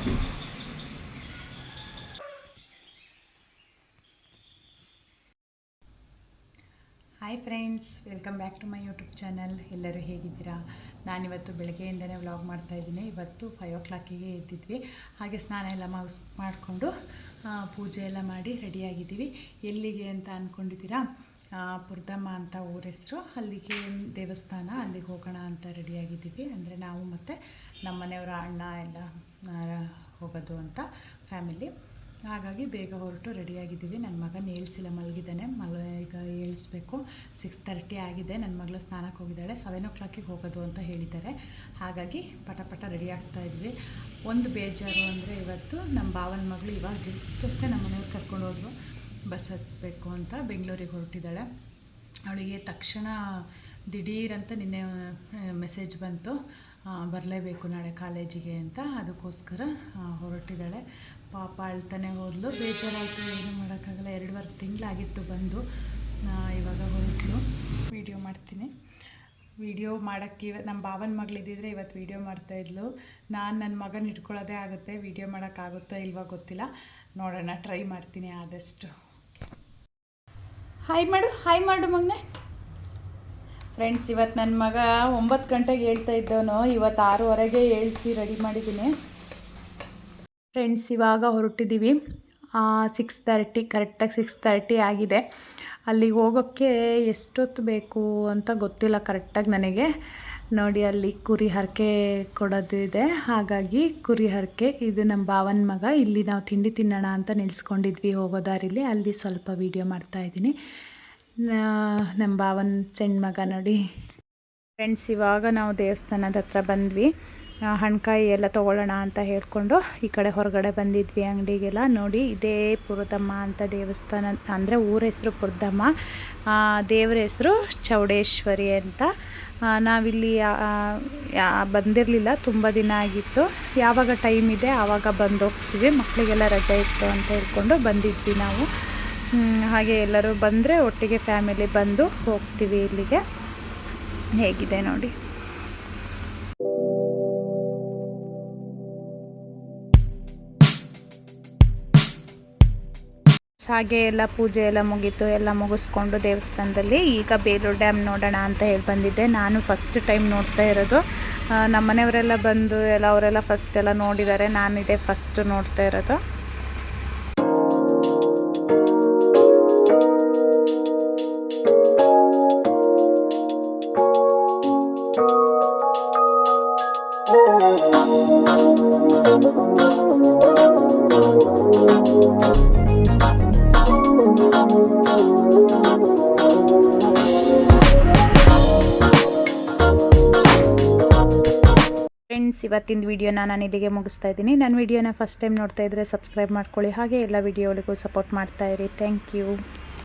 Hi friends welcome back to my YouTube channel ಎಲ್ಲರೂ ಹೇಗಿದ್ದೀರಾ? ನಾನಿವತ್ತು ಬೆಳಗ್ಗೆಯಿಂದಲೇ ವ್ಲಾಗ್ ಮಾಡ್ತಾಯಿದ್ದೀನಿ ಇವತ್ತು ಫೈವ್ ಓ ಕ್ಲಾಕಿಗೆ ಎದ್ದಿದ್ವಿ. ಹಾಗೆ ಸ್ನಾನ ಎಲ್ಲ ಮುಗಿಸ್ ಮಾಡಿಕೊಂಡು ಪೂಜೆ ಎಲ್ಲ ಮಾಡಿ ರೆಡಿಯಾಗಿದ್ದೀವಿ ಎಲ್ಲಿಗೆ ಅಂತ ಅಂದ್ಕೊಂಡಿದ್ದೀರಾ ಪುರ್ದಮ್ಮ ಅಂತ ಊರ ಹೆಸರು. ಅಲ್ಲಿಗೆ ದೇವಸ್ಥಾನ, ಅಲ್ಲಿಗೆ ಹೋಗೋಣ ಅಂತ ರೆಡಿಯಾಗಿದ್ದೀವಿ ಅಂದರೆ ನಾವು ಮತ್ತು ನಮ್ಮ ಮನೆಯವರ ಅಣ್ಣ ಎಲ್ಲ ಹೋಗೋದು ಅಂತ ಫ್ಯಾಮಿಲಿ ಹಾಗಾಗಿ ಬೇಗ ಹೊರಟು ರೆಡಿಯಾಗಿದ್ದೀವಿ ನನ್ನ ಮಗನ ಏಳ್ಸಿಲ್ಲ ಮಲಗಿದ್ದಾನೆ. ಮಲ ಈಗ ಏಳಿಸ್ಬೇಕು. ಸಿಕ್ಸ್ ತರ್ಟಿ ಆಗಿದೆ. ನನ್ನ ಮಗಳು ಸ್ನಾನಕ್ಕೆ ಹೋಗಿದ್ದಾಳೆ. ಸೆವೆನ್ ಓ ಕ್ಲಾಕಿಗೆ ಹೋಗೋದು ಅಂತ ಹೇಳಿದ್ದಾರೆ. ಹಾಗಾಗಿ ಪಟ ಪಟ ರೆಡಿ ಆಗ್ತಾ ಇದ್ವಿ. ಒಂದು ಬೇಜಾರು ಅಂದರೆ ಇವತ್ತು ನಮ್ಮ ಭಾವನ ಮಗಳು ಇವಾಗ ಜಸ್ಟ್ ಅಷ್ಟೇ ನಮ್ಮ ಮನೆಯವ್ರು ಕರ್ಕೊಂಡು ಹೋದ್ರು. ಬಸ್ ಹತ್ತಿಸ್ಬೇಕು ಅಂತ ಬೆಂಗಳೂರಿಗೆ ಹೊರಟಿದ್ದಾಳೆ. ಅವಳಿಗೆ ತಕ್ಷಣ ದಿಢೀರಂತ ನಿನ್ನೆ ಮೆಸೇಜ್ ಬಂತು. ಬರಲೇಬೇಕು ನಾಳೆ ಕಾಲೇಜಿಗೆ ಅಂತ. ಅದಕ್ಕೋಸ್ಕರ ಹೊರಟಿದ್ದಾಳೆ. ಪಾಪ ಅಳ್ತಾನೆ ಹೋದ್ಲು. ಬೇಜಾರಾಯಿತು. ಏನು ಮಾಡೋಕ್ಕಾಗಲ್ಲ. ಎರಡುವರೆ ತಿಂಗಳಾಗಿತ್ತು ಬಂದು. ಇವಾಗ ಹೊರಟ್ಲು. ವೀಡಿಯೋ ಮಾಡ್ತೀನಿ. ವಿಡಿಯೋ ಮಾಡೋಕ್ಕೆ ಇವ ನಮ್ಮ ಭಾವನ ಮಗಳಿದ್ದಿದ್ರೆ ಇವತ್ತು ವೀಡಿಯೋ ಮಾಡ್ತಾಯಿದ್ಲು ನಾನು ನನ್ನ ಮಗನ ಇಟ್ಕೊಳ್ಳೋದೇ ಆಗುತ್ತೆ. ವೀಡಿಯೋ ಮಾಡೋಕ್ಕಾಗುತ್ತೋ ಇಲ್ವೋ ಗೊತ್ತಿಲ್ಲ. ನೋಡೋಣ. ಟ್ರೈ ಮಾಡ್ತೀನಿ ಆದಷ್ಟು. ಹಾಯ್ ಮಾಡು ಹಾಯ್ ಮಾಡು ಮಗನೆ. ಫ್ರೆಂಡ್ಸ್ ಇವತ್ತು ನನ್ನ ಮಗ ಒಂಬತ್ತು ಗಂಟೆಗೆ ಹೇಳ್ತಾ ಇದ್ದವನು. ಇವತ್ತು ಆರೂವರೆಗೆ ಏಳಿಸಿ ರೆಡಿ ಮಾಡಿದ್ದೀನಿ ಫ್ರೆಂಡ್ಸ್ ಇವಾಗ ಹೊರಟಿದ್ದೀವಿ ಸಿಕ್ಸ್ ತರ್ಟಿ ಕರೆಕ್ಟಾಗಿ ಸಿಕ್ಸ್ ತರ್ಟಿ ಆಗಿದೆ. ಅಲ್ಲಿಗೆ ಹೋಗೋಕ್ಕೆ ಎಷ್ಟೊತ್ತು ಬೇಕು ಅಂತ ಗೊತ್ತಿಲ್ಲ ಕರೆಕ್ಟಾಗಿ ನನಗೆ. ನೋಡಿ, ಅಲ್ಲಿ ಕುರಿ ಹರಕೆ ಕೊಡೋದು ಹಾಗಾಗಿ ಕುರಿ ಹರಕೆ, ಇದು ನಮ್ಮ ಭಾವನ ಮಗ. ಇಲ್ಲಿ ನಾವು ತಿಂಡಿ ತಿನ್ನೋಣ ಅಂತ ನಿಲ್ಸ್ಕೊಂಡಿದ್ವಿ ಹೋಗೋ ದಾರಿಲಿ ಅಲ್ಲಿ ಸ್ವಲ್ಪ ವೀಡಿಯೋ ಮಾಡ್ತಾಯಿದ್ದೀನಿ ನಮ್ಮ ಭಾವನ ಸಣ್ಣ ಮಗ ನೋಡಿ. ಫ್ರೆಂಡ್ಸ್ ಇವಾಗ ನಾವು ದೇವಸ್ಥಾನದ ಹತ್ರ ಬಂದ್ವಿ. ಹಣ್ಕಾಯಿ ಎಲ್ಲ ತೊಗೊಳ್ಳೋಣ ಅಂತ ಹೇಳಿಕೊಂಡು ಈ ಕಡೆ ಹೊರಗಡೆ ಬಂದಿದ್ವಿ ಅಂಗಡಿಗೆಲ್ಲ ನೋಡಿ. ಇದೇ ಪುರದಮ್ಮ ಅಂತ ದೇವಸ್ಥಾನ, ಅಂದರೆ ಊರ ಹೆಸರು ಪುರದಮ್ಮ. ದೇವ್ರ ಹೆಸರು ಚೌಡೇಶ್ವರಿ ಅಂತ. ನಾವಿಲ್ಲಿ ಬಂದಿರಲಿಲ್ಲ, ತುಂಬ ದಿನ ಆಗಿತ್ತು. ಯಾವಾಗ ಟೈಮ್ ಇದೆ, ಆವಾಗ ಬಂದು ಹೋಗ್ತೀವಿ ಮಕ್ಕಳಿಗೆಲ್ಲ ರಜೆ ಇತ್ತು ಅಂತ ಹೇಳ್ಕೊಂಡು ಬಂದಿದ್ವಿ ನಾವು. ಹಾಗೆ ಎಲ್ಲರೂ ಬಂದರೆ ಒಟ್ಟಿಗೆ ಫ್ಯಾಮಿಲಿ ಬಂದು ಹೋಗ್ತೀವಿ ಇಲ್ಲಿಗೆ. ಹೇಗಿದೆ ನೋಡಿ. ಹಾಗೆ ಎಲ್ಲ ಪೂಜೆ ಎಲ್ಲ ಮುಗೀತು, ಎಲ್ಲ ಮುಗಿಸ್ಕೊಂಡು ದೇವಸ್ಥಾನದಲ್ಲಿ ಈಗ ಬೇಲೂರು ಡ್ಯಾಮ್ ನೋಡೋಣ ಅಂತ ಹೇಳಿ ಬಂದಿದ್ದೆ. ನಾನು ಫಸ್ಟ್ ಟೈಮ್ ನೋಡ್ತಾ ಇರೋದು. ನಮ್ಮ ಮನೆಯವರೆಲ್ಲ ಬಂದು ಎಲ್ಲ ಅವರೆಲ್ಲ ಫಸ್ಟ್ ಎಲ್ಲ ನೋಡಿದ್ದಾರೆ. ನಾನಿದೆ ಫಸ್ಟ್ ನೋಡ್ತಾ ಇರೋದು. ಫ್ರೆಂಡ್ಸ್ ಇವತ್ತಿನ ವಿಡಿಯೋನ ನಾನು ಇಲ್ಲಿಗೆ ಮುಗಿಸ್ತಾ ಇದ್ದೀನಿ. ನನ್ನ ವೀಡಿಯೋನ ಫಸ್ಟ್ ಟೈಮ್ ನೋಡ್ತಾ ಇದ್ದರೆ ಸಬ್ಸ್ಕ್ರೈಬ್ ಮಾಡ್ಕೊಳ್ಳಿ. ಹಾಗೆ ಎಲ್ಲ ವೀಡಿಯೋಗಳಿಗೂ ಸಪೋರ್ಟ್ ಮಾಡ್ತಾ ಇರಿ. Thank you